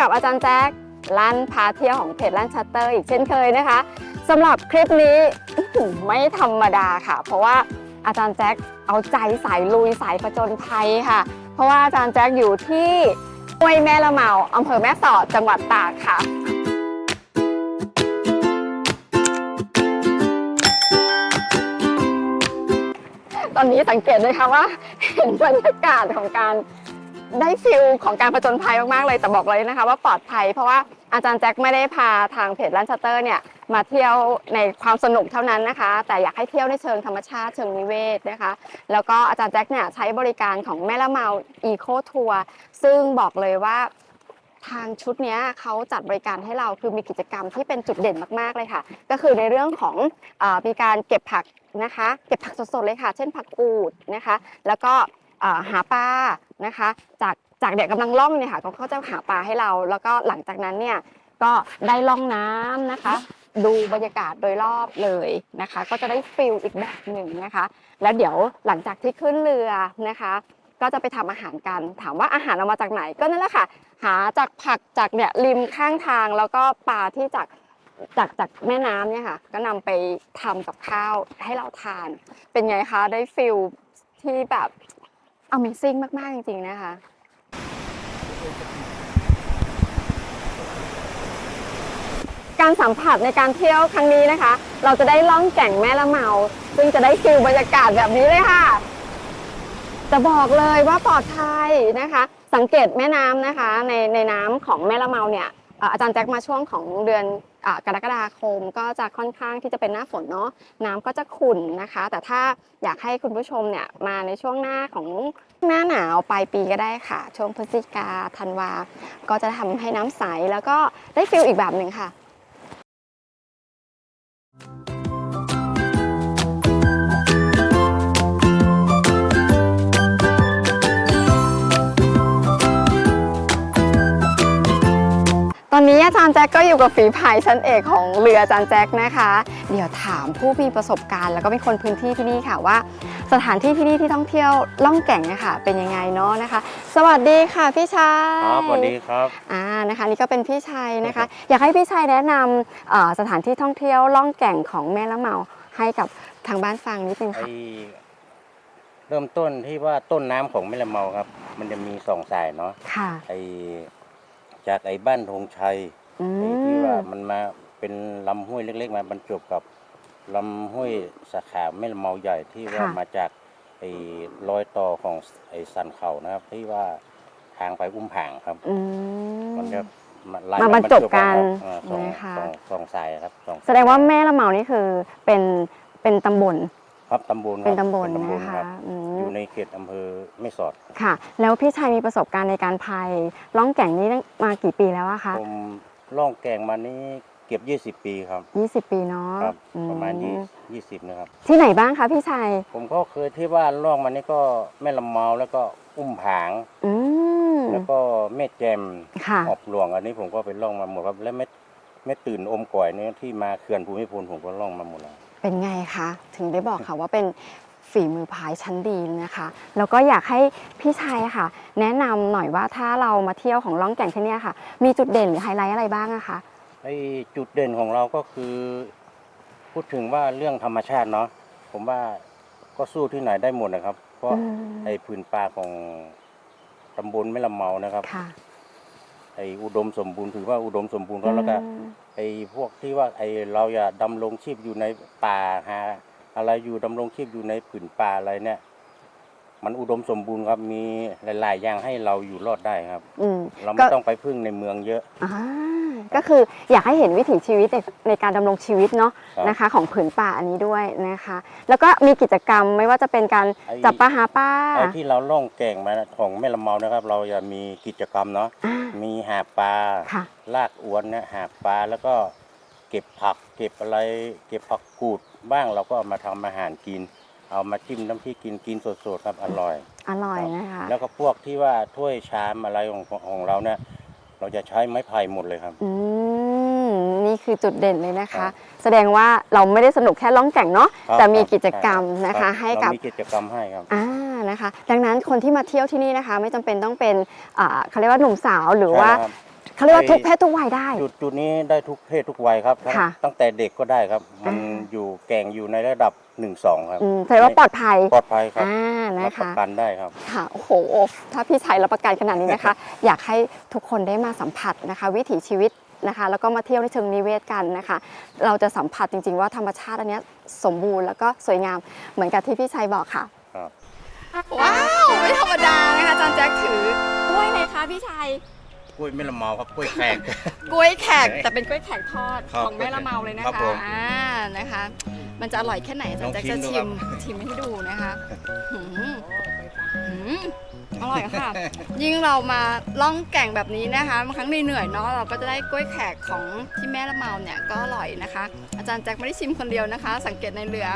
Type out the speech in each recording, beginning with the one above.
กับอาจารย์แจ็คลั่นพาเที่ยวของเพจลั่นชัตเตอร์อีกเช่นเคยนะคะสำหรับคลิปนี้ไม่ธรรมดาค่ะ เพราะว่าอาจารย์แจ็คเอาใจสายลุยสายประจนภัยค่ะ เพราะว่าอาจารย์แจ็คอยู่ที่ห้วยแม่ละเมาอำเภอแม่สอดจังหวัดตากค่ะตอนนี้สังเกตเลยค่ะว่าเห็นบรรยากาศของการ ได้ฟิลของการผจญภัยมากๆเลยแต่บอกเลยนะคะ ว่าปลอดภัย เพราะว่าอาจารย์แจ็คไม่ได้พาทางเพจลันชัตเตอร์เนี่ยมาเที่ยวในความสนุกเท่านั้นนะคะ แต่อยากให้เที่ยวในเชิงธรรมชาติเชิงนิเวศนะคะ แล้วก็อาจารย์แจ็คเนี่ยใช้บริการของแม่ละเมาอีโคทัวร์ซึ่งบอกเลยว่าทางชุดนี้เขาจัดบริการให้เราคือมีกิจกรรมที่เป็นจุดเด่นมากๆเลยค่ะ ก็คือในเรื่องของอมีการเก็บผักนะคะ เก็บผักสดๆเลยค่ะ เช่นผักกูดนะคะ แล้วก็ หาปลานะคะ จากจากเด็กกำลังล่องเนี่ยค่ะเขาก็จะหาปลาให้เรา แล้วก็หลังจากนั้นเนี่ยก็ได้ล่องน้ำนะคะ ดูบรรยากาศโดยรอบเลยนะคะ ก็จะได้ฟิลอีกแบบหนึ่งนะคะ แล้วเดี๋ยวหลังจากที่ขึ้นเรือนะคะ ก็จะไปทำอาหารกัน ถามว่าอาหารเอามาจากไหนก็นั่นแหละค่ะ หาจากผักจากเนี่ยริมข้างทางแล้วก็ปลาที่จากจากจากแม่น้ำเนี่ยค่ะ ก็นำไปทำกับข้าวให้เราทาน เป็นไงคะได้ฟิลที่แบบ Amazing มาก ๆ จริง ๆ นะคะ การสัมผัสในการเที่ยวครั้งนี้นะคะ เราจะได้ล่องแก่งแม่ละเมา ซึ่งจะได้ฟิลบรรยากาศแบบนี้เลยค่ะ จะบอกเลยว่าปลอดภัยนะคะ สังเกตแม่น้ำนะคะ ในในน้ำของแม่ละเมาเนี่ย อาจารย์แจ็คมาช่วงของเดือนกรกฎาคมก็จะค่อนข้างที่จะเป็นหน้าฝนเนาะน้ำก็จะขุ่นนะคะ แต่ถ้าอยากให้คุณผู้ชมเนี่ยมาในช่วงหน้าของหน้าหนาวปลายปีก็ได้ค่ะ ช่วงพฤศจิกาธันวา ก็จะทำให้น้ำใสแล้วก็ได้ฟิลอีกแบบหนึ่งค่ะ อนนี้อาจารย์แจ็คก็อยู่กับฝีพายชั้นเอกของเรืออาจารย์แจ็คนะคะ เดี๋ยวถามผู้มีประสบการณ์ แล้วก็เป็นคนพื้นที่ที่นี่ค่ะว่า สถานที่ที่นี่ที่ท่องเที่ยวล่องแก่งเนี่ยค่ะ เป็นยังไงเนาะนะคะ สวัสดีค่ะพี่ชายครับสวัสดีครับ อ่านะคะ นี่ก็เป็นพี่ชัยนะคะ อยากให้พี่ชัยแนะนำเอ่อสถานที่ท่องเที่ยวล่องแก่งของแม่ละเมาให้กับทางบ้านฟังนิดนึงไอค่ะเริ่มต้นที่ว่าต้นน้ำของแม่ละเมาครับ มันจะมีสองสายเนาะค่ะ ไอ จากไอบ้านธงชัยอืไอที่มว่ามันมาเป็นลำห้วยเล็ก ๆ มาบรรจบกับลำห้วยสาขาแม่ละเมาใหญ่ที่ว่ามาจากไอรอยต่อของไอสันเขานะครับ ที่ว่าทางไปอุ้มผางครับ อืม มันจะไล่มาบรรจบกันเออสองนะคะ สองสองสายครับสอง แสดงว่าแม่ละเมานี่คือเป็นเป็นตำบล ครับตำบลครับเป็นตำบลเป็นะคคะรับอืมอยู่ในเขตอำเภอแม่สอดค่ะ แล้วพี่ชัยมีประสบการณ์ในการพายล่องแก่งนี้มากี่ปีแล้วอะคะผมล่องแกงมานี่เก็บ20 ปีครับ20 ปีเนาะครับ อืประมาณอืยี่20นะครับ ที่ไหนบ้างคะพี่ชัยผมก็เคยที่ว่าล่องมานี่ก็แม่ลำเมาแล้วก็อุ้มผาง อืมแล้วก็แม่แจมค่ะ ออบหลวง อันนี้ผมก็ไปล่องมาหมดครับ และแม่แม่ตื่นอมก่อยเนี่ยที่มาเขื่อนภูมิพลผมก็ล่องมาหมดแล้ว เป็นไงคะถึงได้บอกค่ะว่าเป็นฝีมือพายชั้นดีนะคะ แล้วก็อยากให้พี่ชัยค่ะ แนะนำหน่อยว่าถ้าเรามาเที่ยวของล่องแก่งที่เนี่ยค่ะ มีจุดเด่นหรือไฮไลท์อะไรบ้างอะคะ ไอ้จุดเด่นของเราก็คือ พูดถึงว่าเรื่องธรรมชาติเนาะผมว่าก็สู้ที่ไหนได้หมดนะครับ เพราะอืม ไอ้พื้นป่าของตำบลแม่ลำเมานะครับ ค่ะไอ้อุดมสมบูรณ์ถือว่าอุดมสมบูรณ์ก็แล้วก็อืมไอ้พวกที่ว่าไอ้เราอย่าดำรงชีพอยู่ในป่าหาอะไรอยู่ดำรงชีพอยู่ในผืนป่าอะไรเนี่ย มันอุดมสมบูรณ์ครับมีหลาย ๆ อย่างให้เราอยู่รอดได้ครับอืมเราไม่ก็ต้องไปพึ่งในเมืองเยอะ อ่าก็คืออยากให้เห็นวิถีชีวิตในในการดำรงชีวิตเนาะครับนะคะ ของผืนป่าอันนี้ด้วยนะคะ แล้วก็มีกิจกรรมไม่ว่าจะเป็นการไอ้ จับปลาหาปลาไอ้ที่เราล่องแก่งมาของแม่ละเมานะครับ เราจะมีกิจกรรมเนาะอ่า มีหาปลาค่ะ ลากอวนเนี่ยหาปลาแล้วก็เก็บผัก เก็บอะไร เก็บผักกูดบ้างเราก็เอามาทำอาหารกิน เอามาจิ้มน้ำพริกกินกินสดๆครับอร่อย อร่อยนะคะ แล้วก็พวกที่ว่าถ้วยชามอะไรของของเราเนี่ยเราจะใช้ไม้ไผ่หมดเลยครับ อืม นี่คือจุดเด่นเลยนะครัคะ บแสดงว่าเราไม่ได้สนุกแค่ล่องแก่งเนาะ ครับแต่มีครับกิจกรรมนะรัคะ บให้กับ เรามีกิจกรรมให้ครับ อ่า นะคะ ดังนั้นคนที่มาเที่ยวที่นี่นะคะ ไม่จำเป็นต้องเป็นอ่าเขาเรียกว่าหนุ่มสาวหรือว่าใช่ครับ เขาเรียกว่าทุกเพศทุกวัยได้ จุดจุดนี้ได้ทุกเพศทุกวัยครับทั้งค่ะตั้งแต่เด็กก็ได้ครับ มันอ่า อยู่แก่งอยู่ในระดับ1นสองครับ อืมแสดงว่าปลอดภัยปลอดภัยครับอ่ารันะบประคะ กันได้ครับ ค่ะโอ้โห ถ้าพี่ชัยรับประกันขนาดนี้นะคะ อยากให้ทุกคนได้มาสัมผัสนะคะ วิถีชีวิตนะคะ แล้วก็มาเที่ยวในเชิงนิเวศกันนะคะ เราจะสัมผัสจริงๆว่าธรรมชาติอันเนี้ยสมบูรณ์แล้วก็สวยงามเหมือนกับที่พี่ชัยบอกค่ะครับ ว้าวไม่ธรรมดานะคะอาจารย์แจ็คถือกล้วยไงคะพี่ชัยกล้วยไม่ละเมาครับกล้วยแขก กล้วยแขกแต่เป็นกล้วยแขกทอดครับของแม่ละเมาเลยนะครัคะบผมอ่านะคะ มันจะอร่อยแค่ไหนอาจารย์แจ็คจะลองชิชิมมดูครับ ชิมให้ดูนะคะหืม หืมอร่อยค่ะ ยิ่งเรามาล่องแก่งแบบนี้นะคะบางครั้งเหนื่อยๆเนาะเราก็จะได้กล้วยแขกของที่แม่ละเมาเนี่ยก็อร่อยนะคะ อาจารย์แจ็คไม่ได้ชิมคนเดียวนะคะ สังเกตในเรือ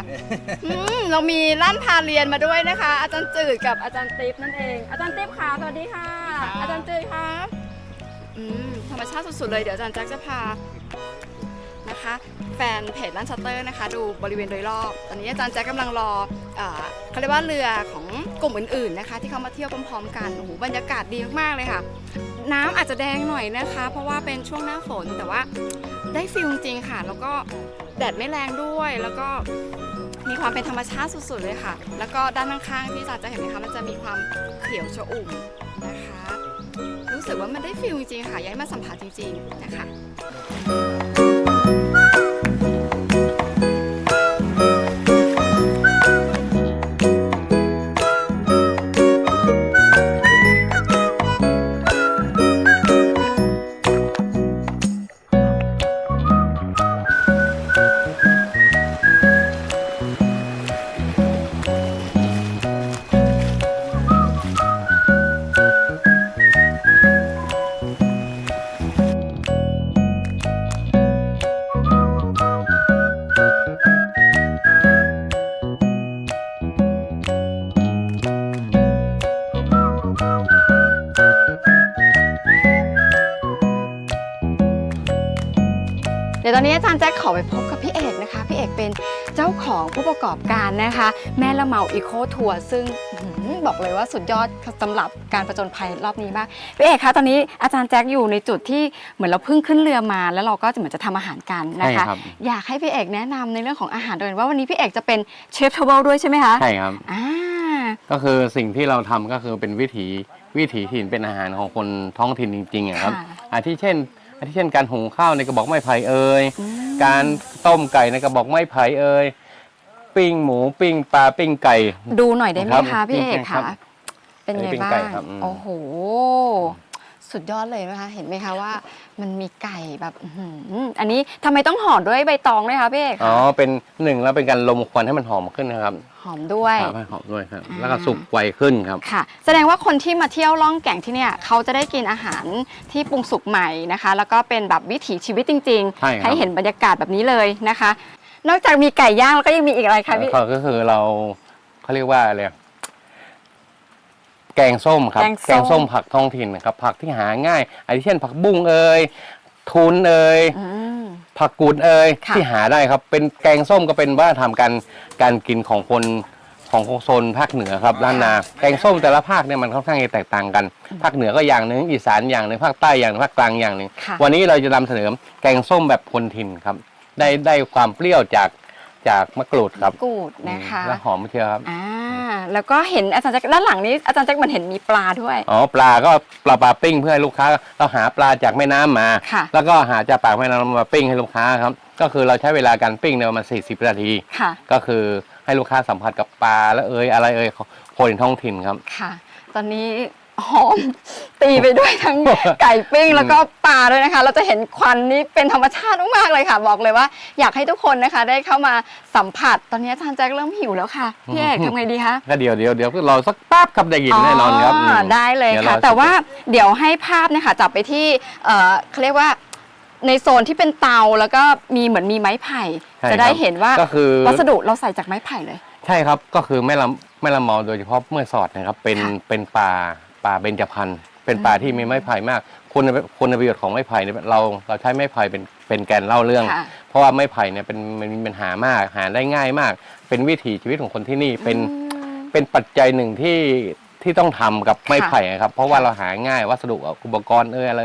อืมเรามีล้านพาเรียนมาด้วยนะคะ อาจารย์จืดกับอาจารย์ติ๊บนั่นเอง อาจารย์ติ๊บค่ะสวัสดีค่ะ อาจารย์จืดค่ะอืมธรรมชาติสุดๆเลยเดี๋ยวอาจารย์แจ็คจะพา นะคะ แฟนเพจร้านชัตเตอร์นะคะ ดูบริเวณโดยรอบ ตอนนี้อาจารย์แจ็คกำลังรอเอ่อเขาเรียกว่าเรือของกลุ่มอื่นๆนะคะ ที่เขามาเที่ยวพร้อมๆกันโอ้โหบรรยากาศดีมากๆเลยค่ะ น้ำอาจจะแดงหน่อยนะคะ เพราะว่าเป็นช่วงหน้าฝนแต่ว่าได้ฟิลจริงๆค่ะ แล้วก็แดดไม่แรงด้วยแล้วก็มีความเป็นธรรมชาติสุดๆเลยค่ะ แล้วก็ด้านข้างๆที่อาจารย์จะเห็นไหมคะมันจะมีความเขียวชอุ่มนะคะ รู้สึกว่ามันได้ฟิลจริงๆค่ะ อยากให้มาสัมผัสจริงๆนะคะ ตอนนี้อาจารย์แจ็คขอไปพบกับพี่เอกนะคะ พี่เอกเป็นเจ้าของผู้ประกอบการนะคะ แม่ละเมาอีโคทัวร์ซึ่งอื้อหือบอกเลยว่าสุดยอดสำหรับการประจนภัยรอบนี้มากพี่เอกคะตอนนี้อาจารย์แจ็คอยู่ในจุดที่เหมือนเราเพิ่งขึ้นเรือมา แล้วเราก็จะเหมือนจะทำอาหารกันนะคะใช่ครับอยากให้พี่เอกแนะนำในเรื่องของอาหารโดยว่าวันนี้พี่เอกจะเป็นเชฟทเบิลด้วยใช่ไหมคะใช่ครับ อ่าก็คือสิ่งที่เราทำก็คือเป็นวิถีวิถีถิ่นเป็นอาหารของคนท้องถิ่นจริงๆอะครับค่ะอาทิเช่น อาทิเช่นการหุงข้าวในกระบอกไม้ไผ่เอ่ยอืมการต้มไก่ในกระบอกไม้ไผ่เอ่ยปิ้งหมูปิ้งปลาปิ้งไก่ ดูหน่อยได้ไหมครัคะบพี่เอกครัคะบเป็นไงอันนี้เป็นบ้าไก่งครับอืมโอ้โห สุดยอดเลยนะคะเห็นไหมคะว่า มันมีไก่แบบอื้อหืออันนี้ทำไมต้องห่อด้วยใบตองด้วยคะพี่เอกอ๋อคะเป็นหนึ่งแล้วเป็นการลมควันให้มันหอมขึ้นนะครับ หอมด้วย ครับให้หอมด้วยครับอ่าแล้วก็สุกไวขึ้นครับ ค่ะ แสดงว่าคนที่มาเที่ยวล่องแก่งที่เนี่ยเขาจะได้กินอาหารที่ปรุงสุกใหม่นะคะ แล้วก็เป็นแบบวิถีชีวิตจริงใช่ครับเห็นบรรยากาศแบบนี้เลยนะคะ นอกจากมีไก่ย่างแล้วก็ยังมีอีกอะไรคะพี่ก็ก็คือเราเขาเรียกว่าอะไรอะแกงส้มครับแกงส้มผักท้องถิ่นนะครับ ผักที่หาง่ายอาทิเช่นผักบุ้งเอ่ยทุนเอ่ย อืม ผักกูดเอ่ยค่ะ ที่หาได้ครับ เป็นแกงส้มก็เป็นว่าทำการการกินของคนของโซนภาคเหนือครับล้านนา แกงส้มแต่ละภาคเนี่ยมันค่อนข้างจะแตกต่างกัน ภาคเหนือก็อย่างหนึ่งอีสานอย่างหนึ่งภาคใต้อย่างหนึ่งภาคกลางอย่างหนึ่งค่ะ วันนี้เราจะนำเสนอแกงส้มแบบคนถิ่นครับ ได้ได้ความเปรี้ยวจากจากมะกรูดครับกูดนะคะ และหอมเชียวครับ อ่า แล้วก็เห็นอาจารย์แจ็คด้านหลังนี้อาจารย์แจ็คมันเห็นมีปลาด้วย อ๋อปลาก็ปลาปลาปิ้งเพื่อให้ลูกค้าเราหาปลาจากแม่น้ำมา ค่ะ แล้วก็หาจากปากแม่น้ำมาปิ้งให้ลูกค้าครับ ก็คือเราใช้เวลาการปิ้งเนี่ยประมาณ40 นาที ค่ะ ก็คือให้ลูกค้าสัมผัสกับปลาและเอยอะไรเอยของคนท้องถิ่นครับ ค่ะ ตอนนี้ หอม ตีไปด้วยทั้ง ไก่ปิ้งแล้วก็ปลาด้วยนะคะ เราจะเห็นควันนี้เป็นธรรมชาติมากๆเลยค่ะ บอกเลยว่า อยากให้ทุกคนนะคะ ได้เข้ามาสัมผัส ตอนนี้อาจารย์แจ็คเริ่มหิวแล้วค่ะพี่เอกทำไงดีคะก็เดี๋ยวเดี๋ยวเดี๋ยวรอสักแป๊บครับได้ยินแน่นอนครับมได้เลยดี๋วค่ะรอแต่ว่าเดี๋ยวให้ภาพเนี่ยค่ะจับไปที่เอ่อเขาเรียกว่าในโซนที่เป็นเตาแล้วก็มีเหมือนมีไม้ไผ่ใช่จะได้ครับเห็นว่าก็คือวัสดุเราใส่จากไม้ไผ่เลย ใช่ครับก็คือแม่ลำแม่ลำเมาโดยเฉพาะเมื่อสอดนะครับเป็นค่ะเป็นป่า ป่าเบญจพรรณเป็นป่าอืมที่มีไม้ไผ่มากคุณคุณประโยชน์ของไม้ไผ่เนี่ยเราเราใช้ไม้ไผ่เป็นเป็นแกนเล่าเรื่อง ค่ะเพราะว่าไม้ไผ่เนี่ยเป็นมันมีปัญหามากหาได้ง่ายมาก เป็นวิถีชีวิตของคนที่นี่เป็นอืมเป็นปัจจัยหนึ่งที่ที่ต้องทำกับไม้ค่ะไผ่ครับ เพราะว่าเราหาง่ายวัสดุอุปกรณ์เอออะไร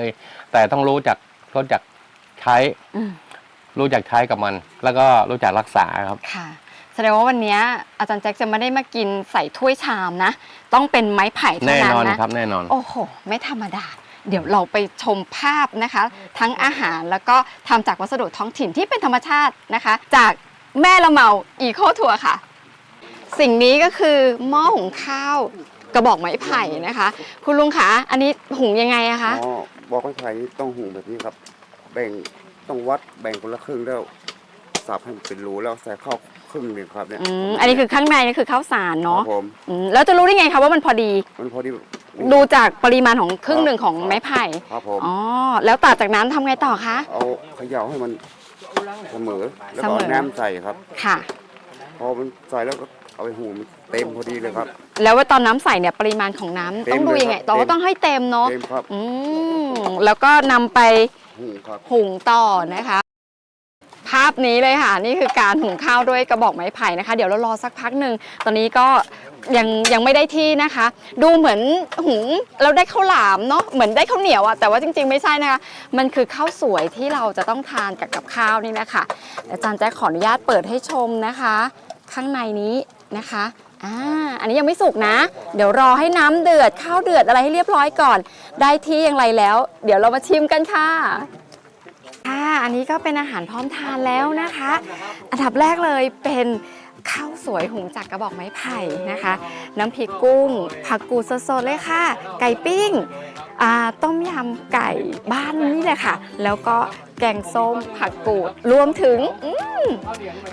แต่ต้องรู้จักรู้จักใช้อืมรู้จักใช้กับมัน แล้วก็รู้จักรักษาครับ ค่ะแส ดงว่าวันนี้อาจารย์แจ็คจะไม่ได้มากินใส่ถ้วยชามนะ ต้องเป็นไม้ไผ่เท่าแน่นั้นนอนนะ ครับแน่นอน โอ้โห ไม่ธรรมดา เดี๋ยวเราไปชมภาพนะคะ ทั้งอาหารแล้วก็ทำจากวัสดุท้องถิ่นที่เป็นธรรมชาตินะคะ จากแม่ละเมาอีโคทัวร์ค่ะ สิ่งนี้ก็คือหม้อหุงข้าวกระบอกไม้ไผ่นะคะ คุณลุงคะอันนี้หุงยังไงอะคะอ๋อบอกให้ไผ่ต้องหุงแบบนี้ครับ แบ่งต้องวัดแบ่งคนละครึ่งแล้วสับให้มันเป็นรูแล้วใส่ข้าว ครึ่งหนึ่งครับเนี่ยอืมอันนี้คือข้างในนี่คือข้าวสารคเนาะรับผมอืมแล้วจะรู้ได้ไงคะว่ามันพอดี มันพอดีดูจากปริมาณของครึ่งหนึ่งของไม้ไผ่ครับผม อ๋อแล้วต่อจากนั้นทำไงต่อคะ เอาเขย่าให้มันเสมอแล้วเสก็มอ เอาน้ำใส่ครับ ค่ะ พอมันใส่แล้วก็เอาไปหุงมันเต็มพอดีเลยครับ แล้วว่าตอนน้ำใส่เนี่ยปริมาณของน้ำเต็มต้องดูยังไงเลยครับต่อเต็ก็ม ต้องให้เต็มเนาะเต็มครับอืมแล้วก็นำไปหุงครับ หุงต่อนะคะ ภาพนี้เลยค่ะ นี่คือการหุงข้าวด้วยกระบอกไม้ไผ่นะคะ เดี๋ยวเรารอสักพักหนึ่งตอนนี้ก็ยังยังไม่ได้ที่นะคะ ดูเหมือนหุงเราได้ข้าวหลามเนาะเหมือนได้ข้าวเหนียวอะแต่ว่าจริง ๆ ไม่ใช่นะคะ มันคือข้าวสวยที่เราจะต้องทานกับกับข้าวนี่นะคะอาจารย์แจ๊คขออนุญาตเปิดให้ชมนะคะ ข้างในนี้นะคะอ่าอันนี้ยังไม่สุกนะ เดี๋ยวรอให้น้ำเดือดข้าวเดือดอะไรให้เรียบร้อยก่อน ได้ที่อย่างไรแล้ว เดี๋ยวเรามาชิมกันค่ะ อันนี้ก็เป็นอาหารพร้อมทานแล้วนะคะ อันดับแรกเลยเป็นข้าวสวยหุงจากกระบอกไม้ไผ่นะคะ น้ำพริกกุ้ง ผักกูดสดๆเลยค่ะ ไก่ปิ้งต้มยำไก่บ้านนี่แหละค่ะ แล้วก็แกงส้มผักกูดรวมถึง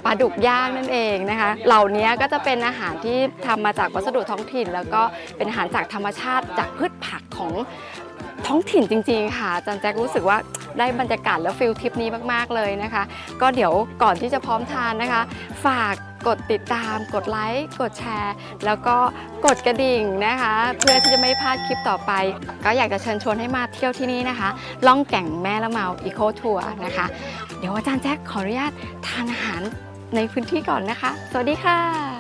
ปลาดุกย่างนั่นเองนะคะ เหล่านี้ก็จะเป็นอาหารที่ทำมาจากวัสดุท้องถิ่น แล้วก็เป็นอาหารจากธรรมชาติจากพืชผักของท้องถิ่นจริง ๆ ค่ะจารย์แจ็ครู้สึกว่า ได้บรรยากาศและฟิลทริปนี้มาก ๆ เลยนะคะ ก็เดี๋ยวก่อนที่จะพร้อมทานนะคะ ฝากกดติดตาม กดไลค์ กดแชร์ แล้วก็กดกระดิ่งนะคะ เพื่อที่จะไม่พลาดคลิปต่อไป ก็อยากจะเชิญชวนให้มาเที่ยวที่นี่นะคะ ล่องแก่งแม่ละเมาอีโคทัวร์นะคะ เดี๋ยวอาจารย์แจ็คขออนุญาตทานอาหารในพื้นที่ก่อนนะคะ สวัสดีค่ะ